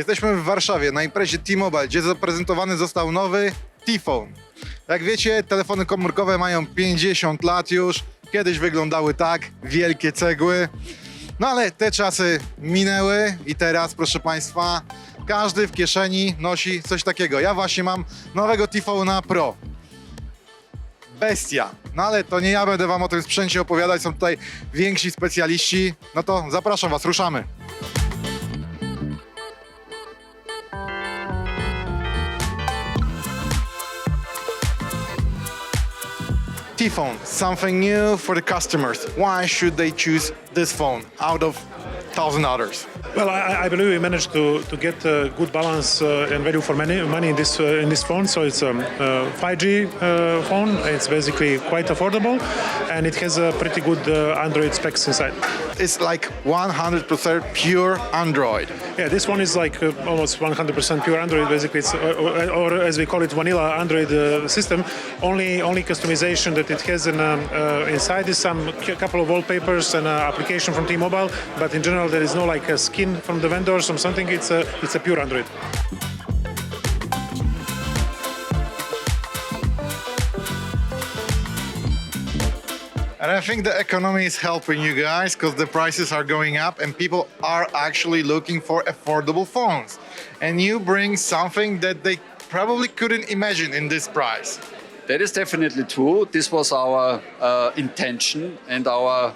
Jesteśmy w Warszawie na imprezie T-Mobile, gdzie zaprezentowany został nowy T-Phone. Jak wiecie, telefony komórkowe mają 50 lat już. Kiedyś wyglądały tak, wielkie cegły. No ale te czasy minęły i teraz, proszę Państwa, każdy w kieszeni nosi coś takiego. Ja właśnie mam nowego T-Phone'a Pro. Bestia. No ale to nie ja będę Wam o tym sprzęcie opowiadać, są tutaj więksi specjaliści. No to zapraszam Was, ruszamy. T-phone, something new for the customers. Why should they choose this phone out of thousand others? Well, I, I believe we managed to, to get a good balance uh, and value for money, money in this uh, in this phone. So it's a um, uh, 5G uh, phone. It's basically quite affordable, and it has a pretty good uh, Android specs inside. It's like 100% pure Android. Yeah, this one is like uh, almost 100% pure Android. Basically, it's uh, or, or as we call it, vanilla Android uh, system. Only only customization that it has in, um, uh, inside is some couple of wallpapers and uh, application from T-Mobile. But in general, there is no like a skin from the vendors or something. It's a it's a pure Android. And I think the economy is helping you guys because the prices are going up and people are actually looking for affordable phones. And you bring something that they probably couldn't imagine in this price. That is definitely true. This was our uh, intention and our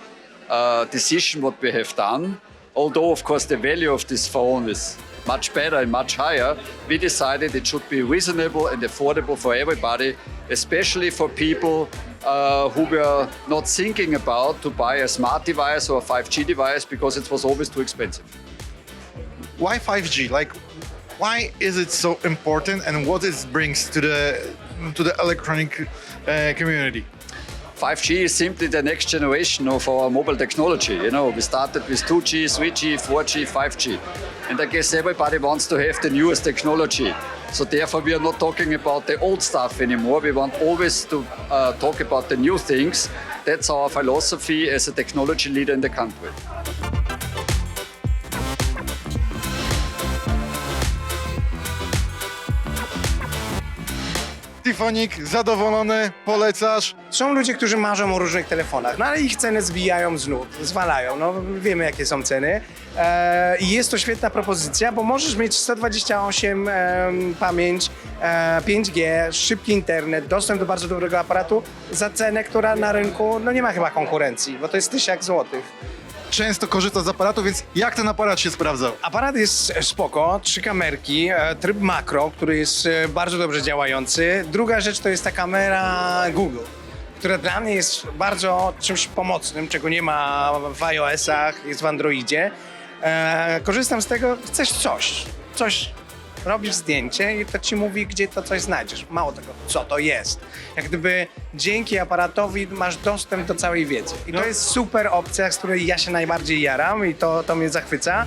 uh, decision what we have done. Although, of course, the value of this phone is much better and much higher, we decided it should be reasonable and affordable for everybody, especially for people uh, who were not thinking about to buy a smart device or a 5G device because it was always too expensive. Why 5G? Like, why is it so important and what it brings to the to the electronic uh, community? 5G is simply the next generation of our mobile technology. You know, we started with 2G, 3G, 4G, 5G. And I guess everybody wants to have the newest technology. So therefore, we are not talking about the old stuff anymore. We want always to uh, talk about the new things. That's our philosophy as a technology leader in the country. Tifonik, zadowolony, polecasz? Są ludzie, którzy marzą o różnych telefonach, no ale ich ceny zbijają z nut, zwalają. No wiemy, jakie są ceny. E, I jest to świetna propozycja, bo możesz mieć 128 em, pamięć, e, 5G, szybki internet, dostęp do bardzo dobrego aparatu za cenę, która na rynku no nie ma chyba konkurencji, bo to jest tysiak złotych. Często korzysta z aparatu, więc jak ten aparat się sprawdzał? Aparat jest spoko, trzy kamerki, e, tryb makro, który jest e, bardzo dobrze działający. Druga rzecz to jest ta kamera Google, która dla mnie jest bardzo czymś pomocnym, czego nie ma w iOS-ach, jest w Androidzie. E, korzystam z tego, chcesz coś, coś, robisz zdjęcie i to ci mówi, gdzie to coś znajdziesz. Mało tego, co to jest. Jak gdyby dzięki aparatowi masz dostęp do całej wiedzy. I to jest super opcja, z której ja się najbardziej jaram i to, to mnie zachwyca.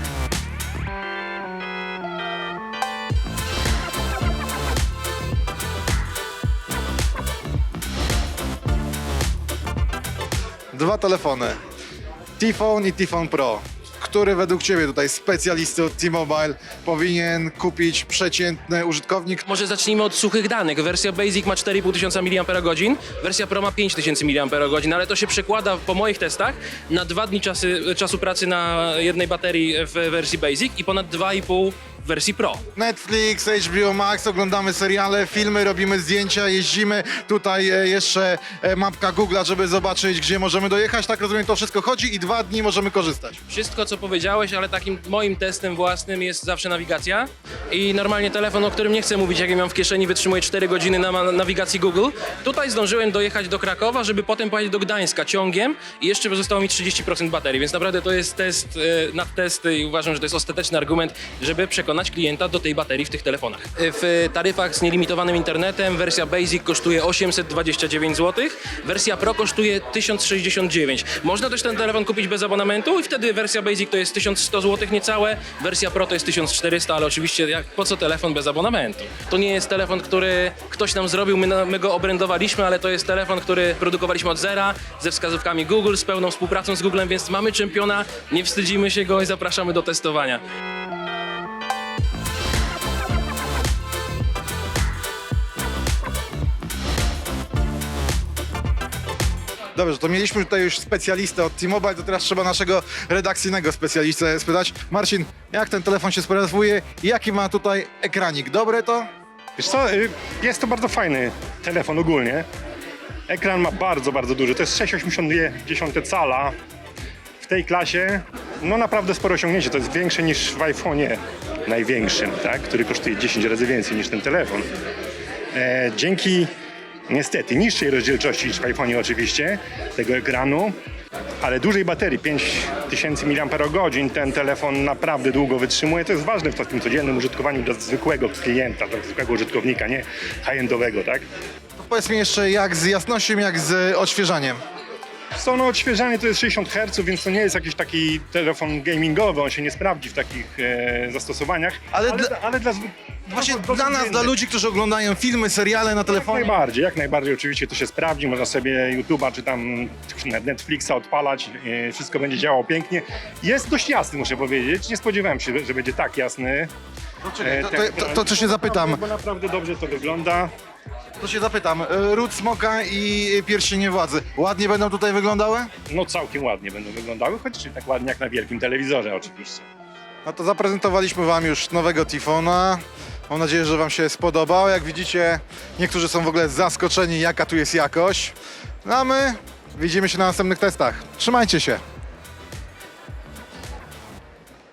Dwa telefony. T-Phone i T-Phone Pro. Który według Ciebie tutaj specjalisty od T-Mobile powinien kupić przeciętny użytkownik? Może zacznijmy od suchych danych. Wersja Basic ma 4500 mAh, wersja Pro ma 5000 mAh, ale to się przekłada po moich testach na dwa dni czasy, czasu pracy na jednej baterii w wersji Basic i ponad 2,5 w wersji Pro. Netflix, HBO Max, oglądamy seriale, filmy, robimy zdjęcia, jeździmy. Tutaj e, jeszcze e, mapka Google'a, żeby zobaczyć, gdzie możemy dojechać. Tak rozumiem, to wszystko chodzi i dwa dni możemy korzystać. Wszystko, co powiedziałeś, ale takim moim testem własnym jest zawsze nawigacja. I normalnie telefon, o którym nie chcę mówić, jak ja mam w kieszeni, wytrzymuje 4 godziny na ma- nawigacji Google. Tutaj zdążyłem dojechać do Krakowa, żeby potem pojechać do Gdańska ciągiem i jeszcze zostało mi 30% baterii, więc naprawdę to jest test e, nad testy i uważam, że to jest ostateczny argument, żeby przekonać klienta do tej baterii w tych telefonach. E, W taryfach z nielimitowanym internetem wersja Basic kosztuje 829 zł, wersja Pro kosztuje 1069. Można też ten telefon kupić bez abonamentu i wtedy wersja Basic to jest 1100 zł niecałe, wersja Pro to jest 1400, ale oczywiście jak, po co telefon bez abonamentu? To nie jest telefon, który ktoś nam zrobił, my, my go obrędowaliśmy, ale to jest telefon, który produkowaliśmy od zera, ze wskazówkami Google, z pełną współpracą z Googlem, więc mamy czempiona, nie wstydzimy się go i zapraszamy do testowania. Dobrze, to mieliśmy tutaj już specjalistę od T-Mobile, to teraz trzeba naszego redakcyjnego specjalistę spytać. Marcin, jak ten telefon się sprawuje i jaki ma tutaj ekranik? Dobre to? Wiesz co, y, jest to bardzo fajny telefon ogólnie. Ekran ma bardzo, bardzo duży. To jest 6,82 cala. W tej klasie, no naprawdę sporo osiągnięcie. To jest większe niż w iPhone'ie największym, tak? który kosztuje 10 razy więcej niż ten telefon. E, dzięki niestety niższej rozdzielczości niż w iPhone'ie oczywiście, tego ekranu, ale dużej baterii, 5000 mAh, ten telefon naprawdę długo wytrzymuje. To jest ważne w takim codziennym użytkowaniu dla zwykłego klienta, dla zwykłego użytkownika, nie high-endowego, tak? Powiedz mi jeszcze jak z jasnością, jak z odświeżaniem. Co, no odświeżanie to jest 60 Hz, więc to nie jest jakiś taki telefon gamingowy, on się nie sprawdzi w takich e, zastosowaniach. Ale ale, dla- ale dla, Właśnie dla, dla nas, dla ludzi, którzy oglądają filmy, seriale na Jak telefonie. najbardziej, jak najbardziej oczywiście to się sprawdzi, można sobie YouTube'a czy tam Netflixa odpalać, e, wszystko będzie działało pięknie. Jest dość jasny, muszę powiedzieć, nie spodziewałem się, że będzie tak jasny. Czekaj, e, to, to, to, ekran. to, co się zapytam, Bo naprawdę dobrze to wygląda. To się zapytam. E, Ród smoka i pierścienie władzy. Ładnie będą tutaj wyglądały? No całkiem ładnie będą wyglądały, choć nie tak ładnie jak na wielkim telewizorze oczywiście. No to zaprezentowaliśmy Wam już nowego Tifona. Mam nadzieję, że Wam się spodobał. Jak widzicie, niektórzy są w ogóle zaskoczeni, jaka tu jest jakość. No a my widzimy się na następnych testach. Trzymajcie się.